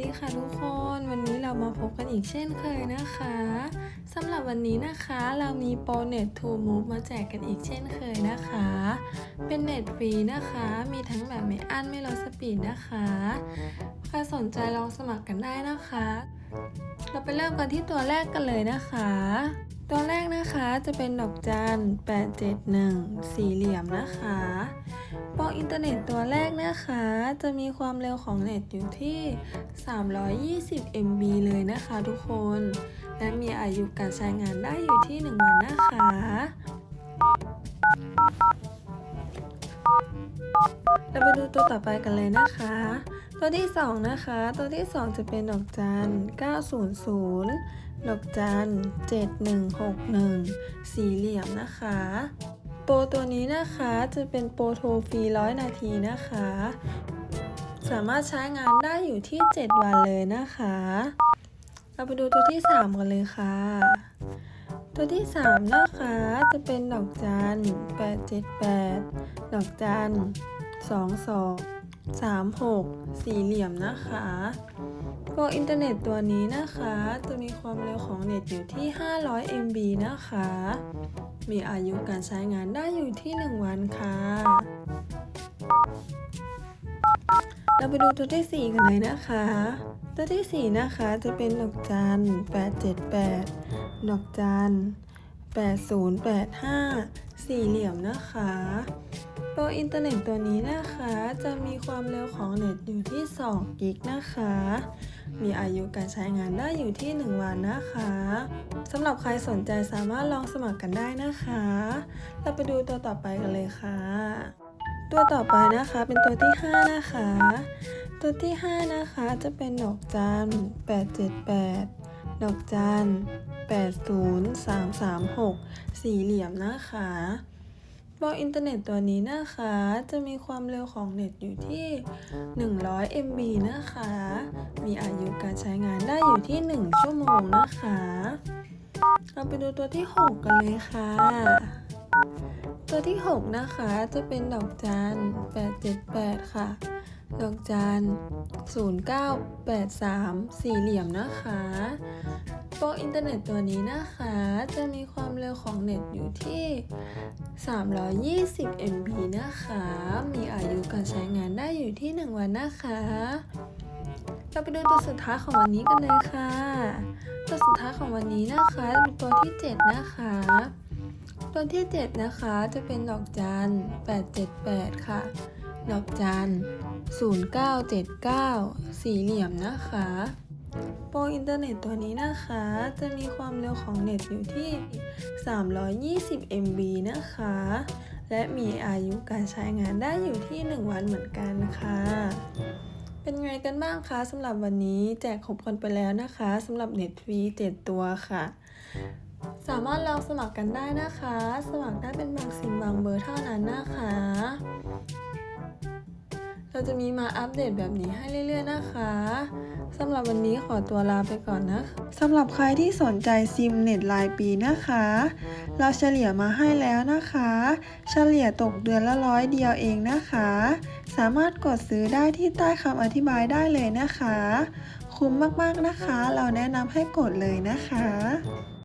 ดีค่ะทุกคน วันนี้เรามาพบกันอีกเช่นเคยนะคะสำหรับวันนี้นะคะเรามีโปรเน็ตทูมูฟมาแจกกันอีกเช่นเคยนะคะ เป็นเน็ตฟรีนะคะ มีทั้งแบบไม่อั้นไม่ลดสปีดนะคะใครสนใจลองสมัครกันได้นะคะ เราไปเริ่มกันที่ตัวแรกกันเลยนะคะ ตัวแรกนะคะจะเป็นดอกจัน 871 สี่เหลี่ยมนะคะโปรอินเทอร์เน็ตตัวแรกนะคะ จะมีความเร็วของเน็ตอยู่ที่ 320 MB เลยนะคะทุกคน และมีอายุการใช้งานได้อยู่ที่ 1 วันนะคะเราไปดูตัวต่อไปกันเลยนะคะ ตัวที่ 2 นะคะ ตัวที่ 2 จะเป็นดอกจัน 900 ดอกจัน 7161 สี่เหลี่ยมนะคะ โปรตัวนี้นะคะจะเป็นโปรโทรฟรีร้อยนาทีนะคะ สามารถใช้งานได้อยู่ที่ 7 วันเลยนะคะ เราไปดูตัวที่ 3 กันเลยค่ะ ตัวที่ 3 นะคะจะเป็นดอกจัน 878 ดอกจัน 22 36 สี่เหลี่ยมนะคะโปรอินเทอร์เน็ตตัวนี้นะคะ จะมีความเร็วของเน็ตอยู่ที่ 500 MB นะคะ มีอายุการใช้งานได้อยู่ที่ 1 วันค่ะ เราไปดูตัวที่ 4 กันเลยนะคะ ตัวที่ 4 นะคะจะเป็นดอกจัน 878 ดอกจัน 8085 สี่เหลี่ยมนะคะ โปรอินเทอร์เน็ตตัวนี้นะคะ จะมีความเร็วของเน็ตอยู่ที่ 2 กิกนะคะ มีอายุการใช้งานได้อยู่ที่ 1 วันนะคะสำหรับใครสนใจสามารถลองสมัครกันได้นะคะ เราไปดูตัวต่อไปกันเลยค่ะ ตัวต่อไปนะคะเป็นตัวที่ 5 นะคะ ตัวที่ 5 นะคะจะเป็นดอกจัน 878 ดอกจัน 80336 สี่เหลี่ยมนะคะ โปรอินเทอร์เน็ตตัวนี้นะคะ จะมีความเร็วของเน็ตอยู่ที่ 100 MB นะคะ มีอายุการใช้งานได้อยู่ที่ 1 ชั่วโมงนะคะ เราไปดูตัวที่ 6 กันเลยค่ะ ตัวที่ 6 นะคะจะเป็นดอกจัน 878 ค่ะ ดอกจัน 0983 สี่เหลี่ยมนะคะ โปรอินเทอร์เน็ตตัวนี้นะคะ จะมีความเร็วของเน็ตอยู่ที่ 320 MB นะคะ มีอายุการใช้งานได้อยู่ที่ 1 วันนะคะ เราไปดูตัวสุดท้ายของวันนี้กันเลยค่ะ ตัวสุดท้ายของวันนี้นะคะเป็นตัวที่ 7 นะคะ ตัวที่ 7 นะคะจะเป็นดอกจัน 878 ค่ะ ดอกจัน 0979 สี่เหลี่ยมนะคะ โปรอินเทอร์เน็ตตัวนี้นะคะ จะมีความเร็วของเน็ตอยู่ที่ 320 MB นะคะ และมีอายุการใช้งานได้อยู่ที่ 1 วันเหมือนกันค่ะ เป็นไงกันบ้างคะสำหรับวันนี้แจกครบกันไปแล้วนะคะสำหรับเน็ตฟรี7ตัวค่ะสามารถลองสมัครกันได้นะคะ สมัครได้เป็นบางซิมบางเบอร์เท่านั้นนะคะ เราจะมีมาอัปเดตแบบนี้ให้เรื่อย ๆ นะคะสำหรับวันนี้ขอตัวลาไปก่อนนะสำหรับใครที่สนใจซิมเน็ตรายปีนะคะ เราเฉลี่ยมาให้แล้วนะคะ เฉลี่ยตกเดือนละร้อยเดียวเองนะคะ สามารถกดซื้อได้ที่ใต้คำอธิบายได้เลยนะคะ คุ้มมากๆนะคะ เราแนะนำให้กดเลยนะคะ